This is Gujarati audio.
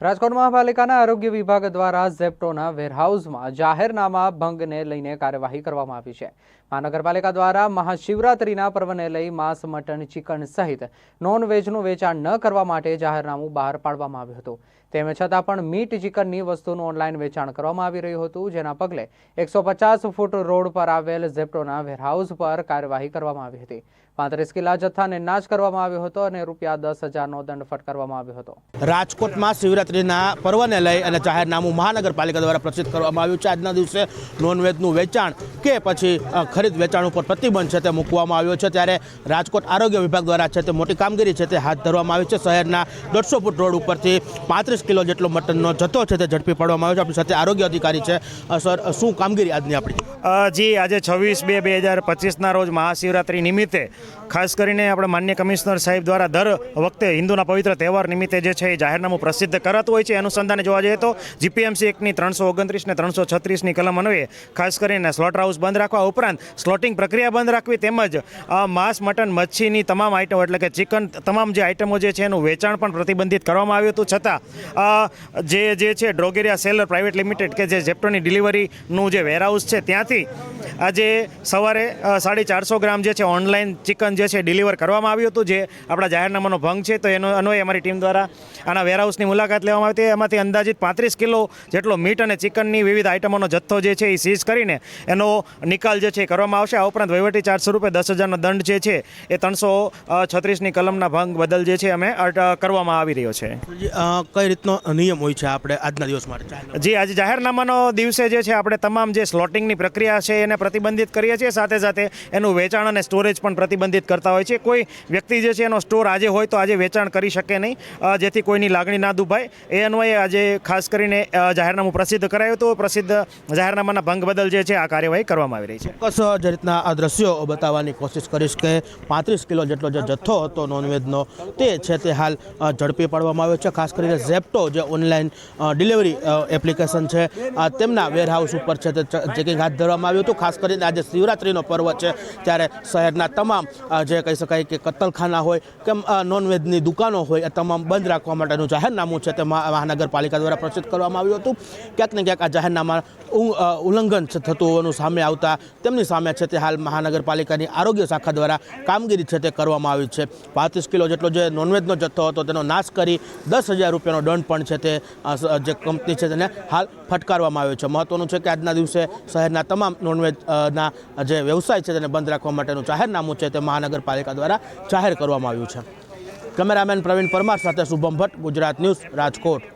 રાજકોટ મહાપાલિકાના આરોગ્ય વિભાગ દ્વારા ઝેપ્ટોના વેરહાઉસમાં જાહેરનામા ભંગને લઈને કાર્યવાહી કરવામાં આવી છે. મહાનગરપાલિકા દ્વારા મહાશિવરાત્રિના પર્વને લઈ માંસ, મટન, ચિકન સહિત નોનવેજનું વેચાણ ન કરવા માટે જાહેરનામું બહાર પાડવામાં આવ્યું હતું. તેમ છતાં પણ મીટ ચિકનની વસ્તુનું ઓનલાઈન વેચાણ કરવામાં આવી રહ્યું હતું, જેના પગલે એકસો ફૂટ રોડ પર આવેલ ઝેપ્ટોના વેરહાઉસ પર કાર્યવાહી કરવામાં આવી હતી. પાંત્રીસ કિલા જથ્થાને નાશ કરવામાં આવ્યો હતો અને રૂપિયા દસ હજારનો દંડ ફટકારવામાં આવ્યો હતો. રાજકોટમાં શિવરાત્રિના પર્વને લઈ અને જાહેરનામું મહાનગરપાલિકા દ્વારા પ્રસિદ્ધ કરવામાં આવ્યું છે. આજના દિવસે નોનવેજનું વેચાણ કે પછી ખરીદ વેચાણ ઉપર પ્રતિબંધ છે તે મૂકવામાં આવ્યો છે. ત્યારે રાજકોટ આરોગ્ય વિભાગ દ્વારા છે તે મોટી કામગીરી છે તે હાથ ધરવામાં આવી છે. શહેરના દોઢસો ફૂટ રોડ ઉપરથી પાંત્રીસ કિલો જેટલો મટનનો જથ્થો છે તે ઝડપી પાડવામાં આવ્યો છે. આપણી સાથે આરોગ્ય અધિકારી છે સર શું કામગીરી આજની આપણી? જી, આજે છવ્વીસ બે બે હજાર પચીસના રોજ મહાશિવરાત્રિ નિમિત્તે ખાસ કરીને આપણે માન્ય કમિશનર સાહેબ દ્વારા દર વખતે હિન્દુના પવિત્ર તહેવાર નિમિત્તે જે છે એ જાહેરનામું પ્રસિદ્ધ કરાતું હોય છે. અનુસંધાને જોવા જઈએ તો જીપીએમસી એકની ત્રણસો ઓગણત્રીસ ને ત્રણસો છત્રીસની કલમ અન્વયે ખાસ કરીને સ્લોટર હાઉસ બંધ રાખવા ઉપરાંત સ્લોટિંગ પ્રક્રિયા બંધ રાખવી તેમજ માંસ, મટન, મચ્છીની તમામ આઇટમો એટલે કે ચિકન તમામ જે આઇટમો જે છે એનું વેચાણ પણ પ્રતિબંધિત કરવામાં આવ્યું હતું. છતાં જે જે છે ડ્રોગેરિયા સેલર પ્રાઇવેટ લિમિટેડ કે જે ઝેપ્ટોની ડિલિવરીનું જે વેરહાઉસ છે ત્યાંથી આજે સવારે સાડી ચારસો ગ્રામ જે છે ઓનલાઈન ચિકન જે છે ડિલિવર કરવામાં આવ્યું હતું જે આપણા જાહેરનામાનો ભંગ છે તો એનો અન્વયે અમારી ટીમ દ્વારા આના વેરહાઉસની મુલાકાત લેવામાં આવી હતી. એમાંથી અંદાજિત પાંત્રીસ કિલો જેટલો મીટ અને ચિકનની વિવિધ આઇટમોનો જથ્થો જે છે એ સીઝ કરીને એનો નિકાલ જે છે એ કરવામાં આવશે. આ ઉપરાંત વહીવટી ચારસો રૂપિયા દસ હજારનો દંડ જે છે એ ત્રણસો છત્રીસની કલમના ભંગ બદલ જે છે અમે કરવામાં આવી રહ્યો છે. કઈ રીતનો નિયમ હોય છે આપણે આજના દિવસ માટે? જી આજે જાહેરનામાનો દિવસે જે છે આપણે તમામ જે સ્લોટિંગની પ્રક્રિયા છે એને પ્રતિબંધિત કરીએ છીએ. સાથે સાથે એનું વેચાણ અને સ્ટોરેજ પણ પ્રતિબંધિત કરતા હોય છે. કોઈ વ્યક્તિ જે છે એનો સ્ટોર આજે હોય તો આજે વેચાણ કરી શકે નહીં. જેથી કોઈની લાગણી ના દુભાય. એ અન્વયે આજે ખાસ કરીને જાહેરનામું પ્રસિદ્ધ કરાયું હતું. પ્રસિદ્ધ જાહેરનામાના ભંગ બદલ જે છે આ કાર્યવાહી કરવામાં આવી રહી છે. ચોક્કસ જે રીતના આ દ્રશ્યો બતાવવાની કોશિશ કરીશ કે પાંત્રીસ કિલો જેટલો જે જથ્થો હતો, નોનવેજનો, તે છે તે હાલ ઝડપી પાડવામાં આવ્યો છે. ખાસ કરીને ઝેપ્ટો જે ઓનલાઈન ડિલિવરી એપ્લિકેશન છે તેમના વેરહાઉસ ઉપર છે તે ચેકિંગ હાથ ધરવામાં આવ્યું હતું. ખાસ કરીને આજે શિવરાત્રિનો પર્વ છે, ત્યારે શહેરના તમામ જે કહી શકાય કે કત્તલખાના હોય કે નોનવેજની દુકાનો હોય, એ તમામ બંધ રાખવા માટેનું જાહેરનામું છે તે મહાનગરપાલિકા દ્વારા પ્રસિદ્ધ કરવામાં આવ્યું હતું. ક્યાંક ને ક્યાંક આ જાહેરનામા ઉલ્લંઘન થતું હોવાનું સામે આવતા, તેમની સામે છે તે હાલ મહાનગરપાલિકાની આરોગ્ય શાખા દ્વારા કામગીરી છે તે કરવામાં આવી છે. પાંત્રીસ કિલો જેટલો જે નોનવેજનો જથ્થો હતો, તેનો નાશ કરી દસ હજાર રૂપિયાનો દંડ પણ છે તે જે કંપની છે તેને હાલ ફટકારવામાં આવ્યો છે. મહત્વનું છે કે આજના દિવસે શહેરના તમામ નોનવેજ ના જે વ્યવસાય છે તેને બંધ રાખવા માટેનું જાહેરનામું છે તે મહાનગરપાલિકા દ્વારા જાહેર કરવામાં આવ્યું છે. કેમેરામેન પ્રવીણ પરમાર સાથે શુભમ ભટ્ટ, ગુજરાત ન્યૂઝ, રાજકોટ.